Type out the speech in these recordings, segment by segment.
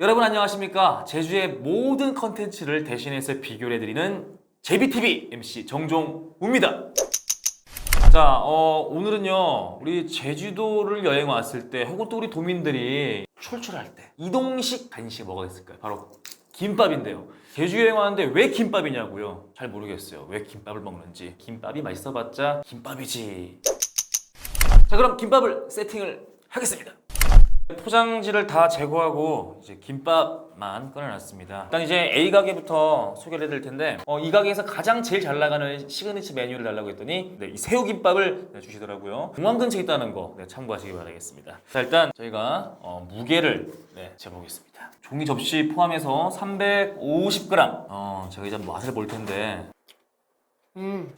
여러분 안녕하십니까? 제주의 모든 컨텐츠를 대신해서 비교를 해드리는 제비TV MC 정종우입니다. 자, 어, 오늘은요, 우리 제주도를 여행 왔을 때, 혹은 또 우리 도민들이 출출할 때, 이동식 간식 뭐가 있을까요? 바로 김밥인데요. 제주 여행 왔는데 왜 김밥이냐고요? 잘 모르겠어요. 왜 김밥을 먹는지. 김밥이 맛있어봤자 김밥이지. 자, 그럼 김밥을 세팅을 하겠습니다. 포장지를 다 제거하고 이제 김밥만 꺼내놨습니다. 일단 이제 A 가게부터 소개를 해드릴 텐데 어, 이 가게에서 가장 제일 잘 나가는 시그니처 메뉴를 달라고 했더니 네, 이 새우김밥을 네, 주시더라고요. 공항 근처에 있다는 거 네, 참고하시기 바라겠습니다. 자 일단 저희가 어, 무게를 네, 재보겠습니다. 종이 접시 포함해서 350g. 어, 제가 이제 맛을 볼 텐데 음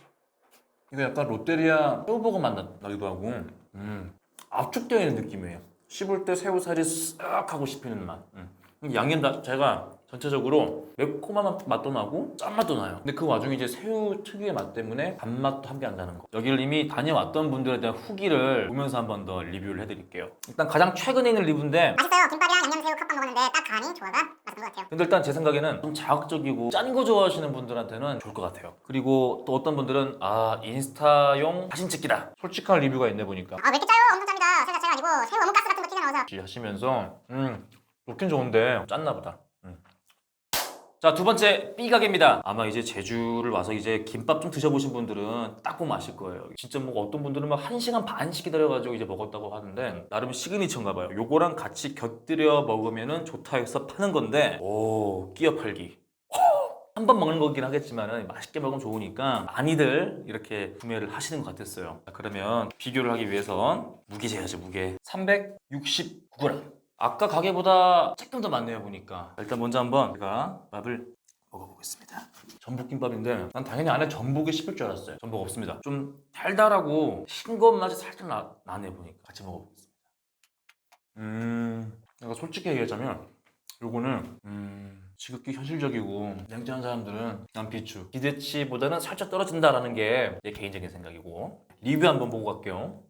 이거 약간 롯데리아 새우버거 맛 나- 나기도 하고 음 압축되어 있는 느낌이에요. 씹을 때 새우살이 쓱 하고 씹히는 맛. 음. 양념 자체가 전체적으로 매콤한 맛도 나고 짠맛도 나요. 근데 그 와중에 이제 새우 특유의 맛 때문에 단맛도 함께 한다는 거. 여기를 이미 다녀왔던 분들에 대한 후기를 보면서 한 번 더 리뷰를 해드릴게요. 일단 가장 최근에 있는 리뷰인데 맛있어요. 김밥이랑 양념새우 컵밥 먹었는데 딱 간이 같아요. 근데 일단 제 생각에는 좀 자극적이고 짠 거 좋아하시는 분들한테는 좋을 것 같아요. 그리고 또 어떤 분들은 아 인스타용 사진 찍기다. 솔직한 리뷰가 있네 보니까. 아, 왜 이렇게 짜요? 엄청 짭니다. 새 자체가 아니고 새우 어묵가스 같은 거 튀겨 나와서 하시면서 음 좋긴 좋은데 짰나 보다. 음. 자, 두 번째 B 가게입니다. 아마 이제 제주를 와서 이제 김밥 좀 드셔보신 분들은 딱 보면 아실 거예요. 진짜 뭐 어떤 분들은 막한 시간 반씩 기다려가지고 이제 먹었다고 하는데 나름 시그니처인가 봐요. 요거랑 같이 곁들여 먹으면은 좋다 해서 파는 건데 오 끼어 팔기. 한번 먹는 거긴 하겠지만 맛있게 먹으면 좋으니까 많이들 이렇게 구매를 하시는 것 같았어요. 자, 그러면 비교를 하기 위해선 무게 재야죠 무게. 369g. 아까 가게보다 조금 더 많네요 보니까. 일단 먼저 한번 제가 밥을 먹어보겠습니다. 전복김밥인데 난 당연히 안에 전복이 씹힐 줄 알았어요. 전복 없습니다. 좀 달달하고 싱거운 맛이 살짝 나, 나네 보니까 같이 먹어보겠습니다. 음, 내가 솔직히 얘기하자면 요거는 음, 지극히 현실적이고 냉정한 사람들은 난 비추 기대치보다는 살짝 떨어진다라는 게 내 개인적인 생각이고 리뷰 한번 보고 갈게요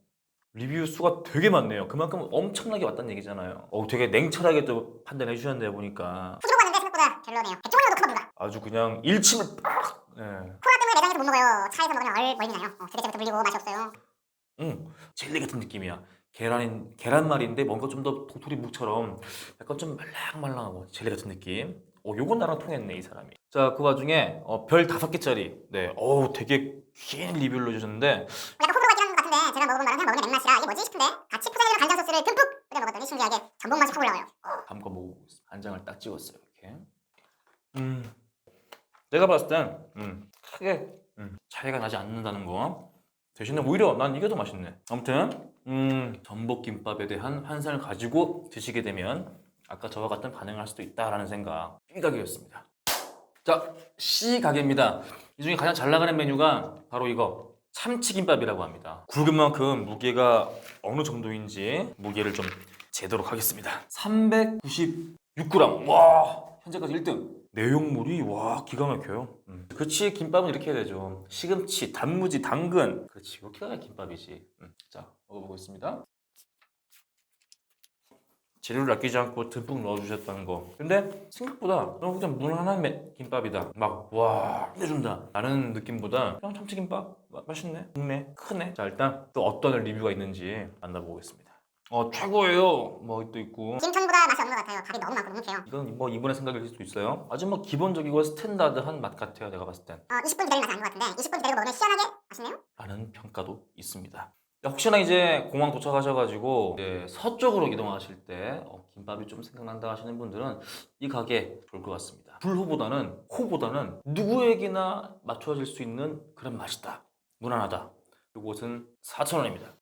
리뷰 수가 되게 많네요 그만큼 엄청나게 왔다는 얘기잖아요 어, 되게 냉철하게 또 판단해 주셨네요 보니까 후기로 봤는데 생각보다 별로네요. 백종원이라도 컵밥 누가? 아주 그냥 일침을 빡 예. 코로나 때문에 매장에서 못 먹어요. 차에서 먹으면 얼 멀미 나요. 어, 드레스부터 물리고 맛이 없어요. 응, 젤리 같은 느낌이야. 계란인 계란말인데 뭔가 좀 더 도토리묵처럼 약간 좀 말랑말랑하고 젤리 같은 느낌. 어, 요건 나랑 통했네 이 사람이. 자, 그 와중에 어, 별 다섯 개짜리. 네, 어우 되게 긴 리뷰를 해주셨는데 제가 먹어본 그냥 먹으면 맨맛이라 이게 뭐지 싶은데 같이 포장해서 간장 소스를 듬뿍 뿌려 먹었더니 신기하게 전복 맛이 확 올라와요. 담궈 먹어보겠습니다. 간장을 딱 찍었어요 이렇게. 음, 내가 봤을 땐 음, 크게 음, 차이가 나지 않는다는 거. 대신에 오히려 난 이게 더 맛있네. 아무튼 음, 전복김밥에 대한 환상을 가지고 드시게 되면 아까 저와 같은 반응을 할 수도 있다라는 생각. B 가게였습니다. 자, C 가게입니다. 이 중에 가장 잘 나가는 메뉴가 바로 이거 참치김밥이라고 합니다. 굵은 만큼 무게가 어느 정도인지 무게를 좀 재도록 하겠습니다. 396g. 와, 현재까지 1등. 내용물이 와 기가 막혀요. 음. 그렇지 김밥은 이렇게 해야 되죠. 시금치, 단무지, 당근. 그렇지 이렇게 해야 김밥이지. 음. 자 먹어보겠습니다. 재료를 아끼지 않고 듬뿍 넣어주셨다는 거. 근데 생각보다 너무 그냥 무난한 매- 김밥이다. 막 와 끝내준다. 라는 느낌보다 그냥 참치김밥 마- 맛있네, 좋네, 크네. 자 일단 또 어떤 리뷰가 있는지 만나보겠습니다. 어 최고예요. 뭐 또 있고. 김천보다 맛이 없는 것 같아요. 밥이 너무 많고 묵묵해요. 이건 뭐 이분의 생각일 수도 있어요. 아주 뭐 기본적이고 스탠다드한 맛 같아요. 내가 봤을 땐. 어, 20분 기다린 맛이 아닌 것 같은데 20분 기다리고 먹으면 시원하게 맛있네요. 라는 평가도 있습니다. 혹시나 이제 공항 도착하셔가지고 이제 서쪽으로 이동하실 때 어, 김밥이 좀 생각난다 하시는 분들은 이 가게 좋을 것 같습니다. 불호보다는 호보다는 누구에게나 맞춰질 수 있는 그런 맛이다. 무난하다. 이곳은 4,000원입니다.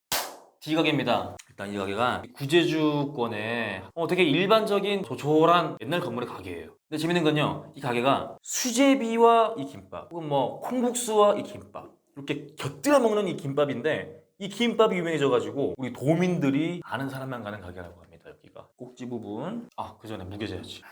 D 가게입니다. 일단 이 가게가 구제주권에 어, 되게 일반적인 조촐한 옛날 건물의 가게예요. 근데 재밌는 건요, 이 가게가 수제비와 이 김밥, 혹은 뭐 콩국수와 이 김밥 이렇게 곁들여 먹는 이 김밥인데 이 김밥이 유명해져가지고 우리 도민들이 아는 사람만 가는 가게라고 합니다. 여기가 꼭지 부분. 아 그 전에 무게 재야지.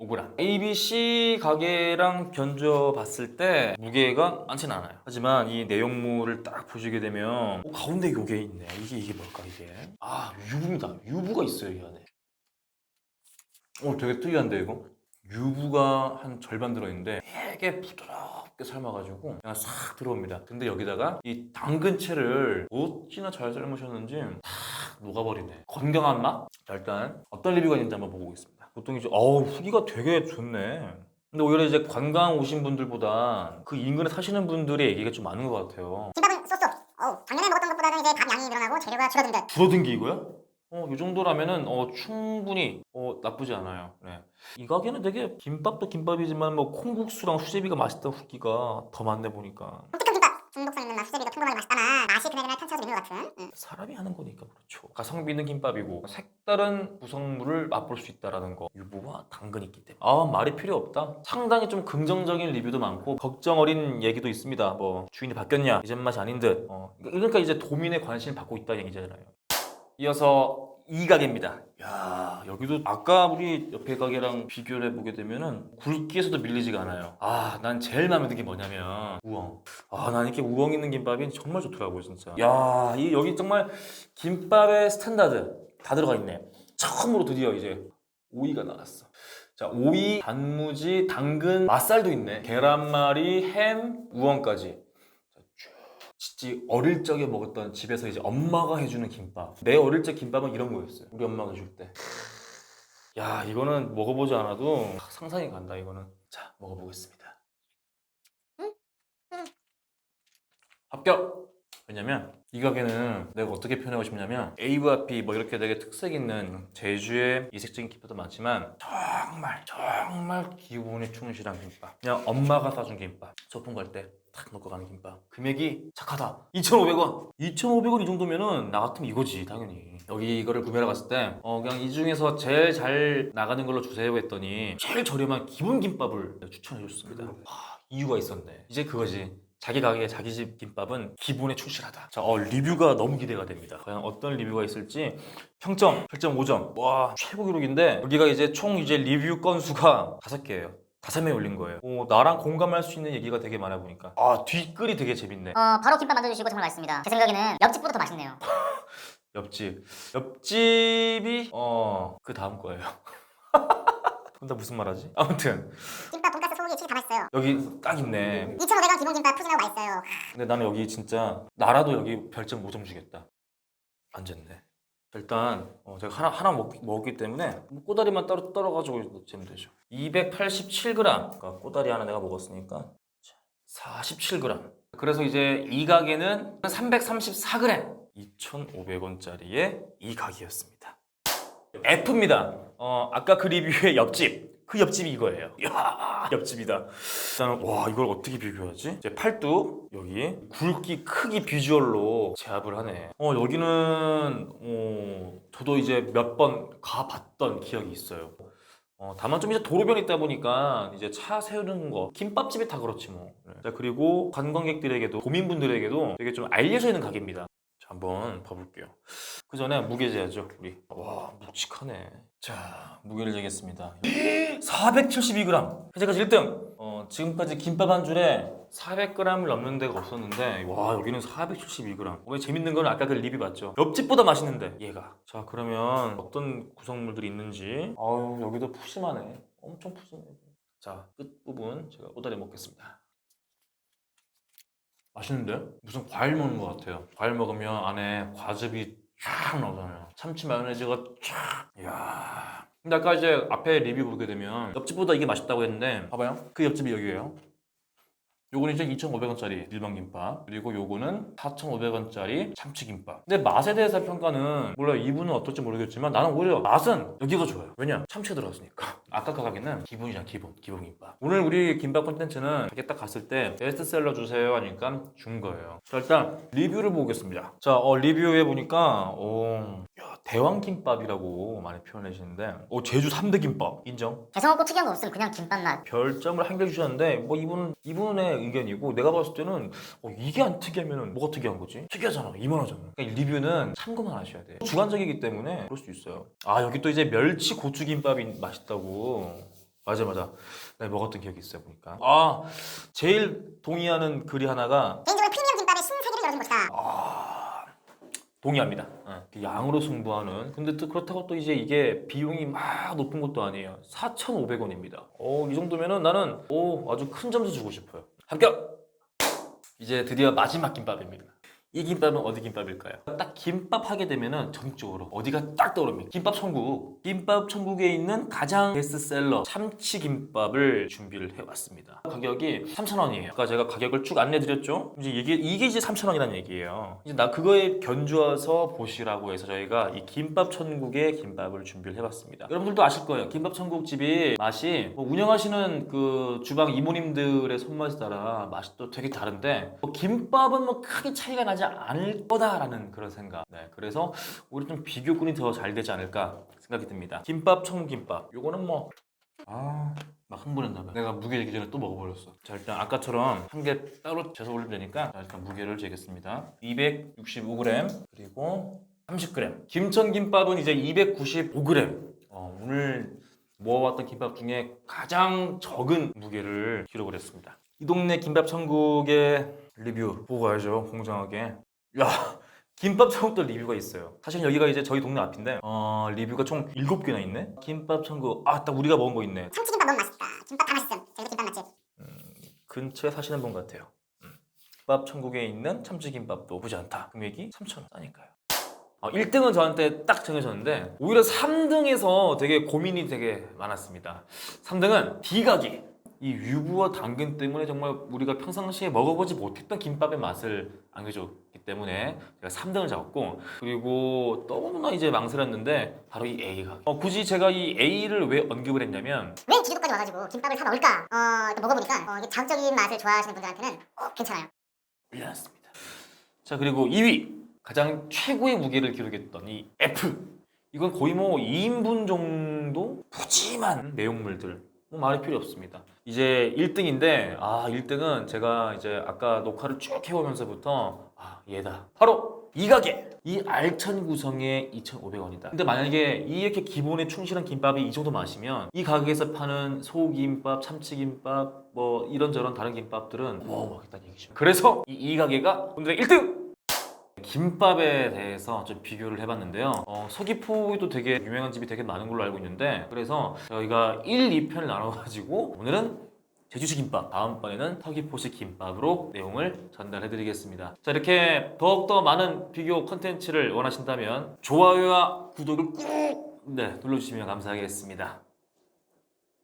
315g. ABC 가게랑 견져 봤을 때 무게가 많지는 않아요. 하지만 이 내용물을 딱 보시게 되면 어, 가운데 요게 있네. 이게 이게 뭘까 이게? 아 유부입니다. 유부가 있어요 이 안에. 오 되게 특이한데 이거 유부가 한 절반 들어있는데 되게 부드럽게 삶아가지고 그냥 싹 들어옵니다 근데 여기다가 이 당근채를 어찌나 잘 삶으셨는지 다 녹아버리네 건강한 맛? 자 일단 어떤 리뷰가 있는지 한번 보고 오겠습니다 보통 이제 어우 후기가 되게 좋네 근데 오히려 이제 관광 오신 분들보다 그 인근에 사시는 분들의 얘기가 좀 많은 것 같아요 김밥은 쏘쏘. 어우, 작년에 먹었던 것보다는 이제 밥 양이 늘어나고 재료가 줄어든 듯. 줄어든 게 이거야? 어, 이 정도라면은 어, 충분히 어, 나쁘지 않아요. 네. 이 가게는 되게 김밥도 김밥이지만 뭐 콩국수랑 수제비가 맛있다 후기가 더 많네 보니까 독특한 김밥. 중독성 있는 맛 수제비 것 같은. 응. 사람이 하는 거니까 그렇죠. 가성비 있는 김밥이고 색다른 구성물을 맛볼 수 있다라는 거. 유부와 당근이 있기 때문에. 아 말이 필요 없다. 상당히 좀 긍정적인 리뷰도 많고 걱정 어린 얘기도 있습니다. 뭐 주인이 바뀌었냐 이젠 맛이 아닌 듯. 어, 그러니까 이제 도민의 관심을 받고 있다는 얘기잖아요. 이어서 이 가게입니다. 야 여기도 아까 우리 옆에 가게랑 비교를 해보게 되면은 굵기에서도 밀리지가 않아요. 아 난 제일 마음에 든게 뭐냐면 우엉. 아 난 이렇게 우엉 있는 김밥이 정말 좋더라고요 진짜. 야 이 여기 정말 김밥의 스탠다드 다 들어가 있네. 처음으로 드디어 이제 오이가 나왔어. 자 오이, 단무지, 당근, 맛살도 있네. 계란말이, 햄, 우엉까지. 진짜 어릴 적에 먹었던 집에서 이제 엄마가 해주는 김밥. 내 어릴 적 김밥은 이런 거였어요. 우리 엄마가 해줄 때. 야 이거는 먹어보지 않아도 상상이 간다 이거는. 자 먹어보겠습니다. 합격. 왜냐면 이 가게는 내가 어떻게 표현하고 싶냐면 A와 B 뭐 이렇게 되게 특색 있는 제주의 이색적인 김밥도 많지만 정말 정말 기본에 충실한 김밥. 그냥 엄마가 사준 김밥. 소풍 갈때 탁 먹고 가는 김밥. 금액이 착하다. 2,500원. 2,500원 이 정도면은 나 같으면 이거지 당연히. 여기 이거를 구매하러 갔을 때 어, 그냥 이 중에서 제일 잘 나가는 걸로 주세요 했더니 제일 저렴한 기본 김밥을 추천해 줬습니다. 와, 이유가 있었네. 이제 그거지. 자기 가게 자기 집 김밥은 기본에 충실하다. 자, 어, 리뷰가 너무 기대가 됩니다. 과연 어떤 리뷰가 있을지 평점 8.5점. 와, 최고 기록인데 여기가 이제 총 이제 리뷰 건수가 다섯 개예요. 다섯 명이 올린 거예요. 어, 나랑 공감할 수 있는 얘기가 되게 많아 보니까 아 뒷글이 되게 재밌네. 어, 바로 김밥 만들어 주시고 정말 맛있습니다. 제 생각에는 옆집보다 더 맛있네요. 옆집. 옆집이 어 그 다음 거예요. 근데 무슨 말하지? 아무튼 김밥, 돈가스, 소고기, 치즈 다 맛있어요. 여기 딱 있네. 2,500원 기본 김밥 푸짐하고 맛있어요. 근데 나는 여기 진짜 나라도 여기 별점 5점 주겠다. 안 졌네. 일단 어, 제가 하나 하나 먹, 먹기 때문에 꼬다리만 따로 떨어가지고 재면 되죠. 287g. 그러니까 꼬다리 하나 내가 먹었으니까 47g. 그래서 이제 이 가게는 334g. 2,500원짜리의 이 가게였습니다. F입니다. 어, 아까 그 리뷰의 옆집. 그 옆집이 이거예요. 이야, 옆집이다. 일단은 와 이걸 어떻게 비교하지? 이제 팔뚝 여기 굵기, 크기 비주얼로 제압을 하네. 어 여기는 어 저도 이제 몇 번 가봤던 기억이 있어요. 어, 다만 좀 이제 도로변 있다 보니까 이제 차 세우는 거 김밥집이 다 그렇지 뭐. 네. 자, 그리고 관광객들에게도 도민분들에게도 되게 좀 알려져 있는 가게입니다. 자, 한번 봐볼게요. 그 전에 무게 재야죠, 우리. 와, 묵직하네. 자, 무게를 재겠습니다. 472g. 현재까지 1등. 어, 지금까지 김밥 한 줄에 400g을 넘는 데가 없었는데, 와, 여기는 472g. 왜 재밌는 건 아까 그 리뷰 봤죠? 옆집보다 맛있는데, 얘가. 자, 그러면 어떤 구성물들이 있는지. 아유, 여기도 푸짐하네. 엄청 푸짐해. 자, 끝부분 제가 오다리 먹겠습니다. 맛있는데? 무슨 과일 먹는 것 같아요. 과일 먹으면 안에 과즙이 쫙 나오잖아요. 참치 마요네즈가 쫙. 이야. 근데 아까 이제 앞에 리뷰 보게 되면 옆집보다 이게 맛있다고 했는데 봐봐요. 그 옆집이 여기예요. 요거는 이제 2,500원짜리 일반 김밥 그리고 요거는 4,500원짜리 참치김밥. 근데 맛에 대해서 평가는 몰라요. 이분은 어떨지 모르겠지만 나는 오히려 맛은 여기가 좋아요. 왜냐? 참치가 들어갔으니까. 아까 그 가게는 기본이잖아 기본 기본 김밥. 오늘 우리 김밥 콘텐츠는 가게 딱 갔을 때 베스트셀러 주세요 하니까 준 거예요. 자 일단 리뷰를 보겠습니다. 자 어, 리뷰에 보니까 어, 야, 대왕김밥이라고 많이 표현하시는데 어, 제주 3대 김밥 인정 개성 없고 특이한 거 없음. 그냥 김밥 맛. 별점을 한 개 주셨는데 뭐 이분 이분의 의견이고 내가 봤을 때는 어, 이게 안 특이하면은 뭐가 특이한 거지? 특이하잖아 이만하잖아. 그러니까 리뷰는 참고만 하셔야 돼. 주관적이기 때문에 그럴 수 있어요. 아 여기 또 이제 멸치 고추김밥이 맛있다고. 맞아 맞아. 내가 먹었던 기억이 있어요 보니까. 아 제일 동의하는 글이 하나가 개인적으로 프리미엄 김밥의 신세계를 열어준 것이다. 아 동의합니다. 어, 양으로 승부하는. 근데 또 그렇다고 또 이제 이게 비용이 막 높은 것도 아니에요. 4,500원입니다. 어, 이 정도면은 나는 오, 아주 큰 점수 주고 싶어요. 합격! 이제 드디어 마지막 김밥입니다. 이 김밥은 어디 김밥일까요? 딱 김밥 하게 되면은 전적으로 어디가 딱 떠오릅니다. 김밥 천국. 김밥 천국에 있는 가장 베스트셀러 참치 김밥을 준비를 해왔습니다. 가격이 3,000원이에요. 아까 제가 가격을 쭉 안내드렸죠? 이제 이게 이게 이제 3,000원이라는 얘기예요. 이제 나 그거에 견주어서 보시라고 해서 저희가 이 김밥 천국의 김밥을 준비를 해봤습니다. 여러분들도 아실 거예요. 김밥 천국 집이 맛이 뭐 운영하시는 그 주방 이모님들의 손맛에 따라 맛이 또 되게 다른데 뭐 김밥은 뭐 크게 차이가 나지 않을 거다라는 그런 생각. 네, 그래서 우리 좀 비교군이 더 잘 되지 않을까 생각이 듭니다. 김밥 청김밥. 요거는 뭐 아, 막 흥분했나 봐. 내가 무게 재기 전에 또 먹어버렸어. 자, 일단 아까처럼 한 개 따로 재서 올리면 되니까 자, 일단 무게를 재겠습니다. 265g 그리고 30g. 김천김밥은 이제 295g. 어, 오늘 모아왔던 김밥 중에 가장 적은 무게를 기록을 했습니다. 이 동네 김밥 천국의 리뷰 보고 가야죠, 공정하게. 야, 김밥 천국도 리뷰가 있어요. 사실 여기가 이제 저희 동네 앞인데, 어, 리뷰가 총 7개나 있네? 김밥 천국, 아, 딱 우리가 먹은 거 있네. 참치김밥 너무 맛있다. 김밥 다 맛있음. 저희 김밥 맛집. 근처에 사시는 분 같아요. 음. 김밥 천국에 있는 참치김밥도 보지 않다. 금액이 3,000원 싸니까요. 어, 1등은 저한테 딱 정해졌는데 오히려 3등에서 되게 고민이 되게 많았습니다. 3등은 비가기. 이 유부와 당근 때문에 정말 우리가 평상시에 먹어보지 못했던 김밥의 맛을 안겨줬기 때문에 제가 3등을 잡았고 그리고 너무나 이제 망설였는데 바로 이 A가 어, 굳이 제가 이 A를 왜 언급을 했냐면 왜 제주도까지 와가지고 김밥을 사 먹을까? 어, 일단 먹어보니까 어, 이게 자극적인 맛을 좋아하시는 분들한테는 꼭 괜찮아요. 올려놨습니다. 자 그리고 2위 가장 최고의 무게를 기록했던 이 F 이건 거의 뭐 2인분 정도 푸짐한 내용물들 뭐 말이 필요 없습니다. 이제 1등인데 아 1등은 제가 이제 아까 녹화를 쭉 해오면서부터 아 얘다 바로 이 가게 이 알찬 구성에 2,500원이다. 근데 만약에 이 이렇게 기본에 충실한 김밥이 이 정도 맛이면 이 가게에서 파는 소김밥, 참치김밥 뭐 이런저런 다른 김밥들은 뭐 먹겠다는 얘기죠. 그래서 이, 이 가게가 오늘의 1등! 김밥에 대해서 좀 비교를 해봤는데요. 어, 서귀포에도 되게 유명한 집이 되게 많은 걸로 알고 있는데 그래서 저희가 1, 2편을 나눠가지고 오늘은 제주식 김밥, 다음번에는 서귀포식 김밥으로 내용을 전달해드리겠습니다. 자 이렇게 더욱더 많은 비교 컨텐츠를 원하신다면 좋아요와 구독을 꾹 네, 눌러주시면 감사하겠습니다.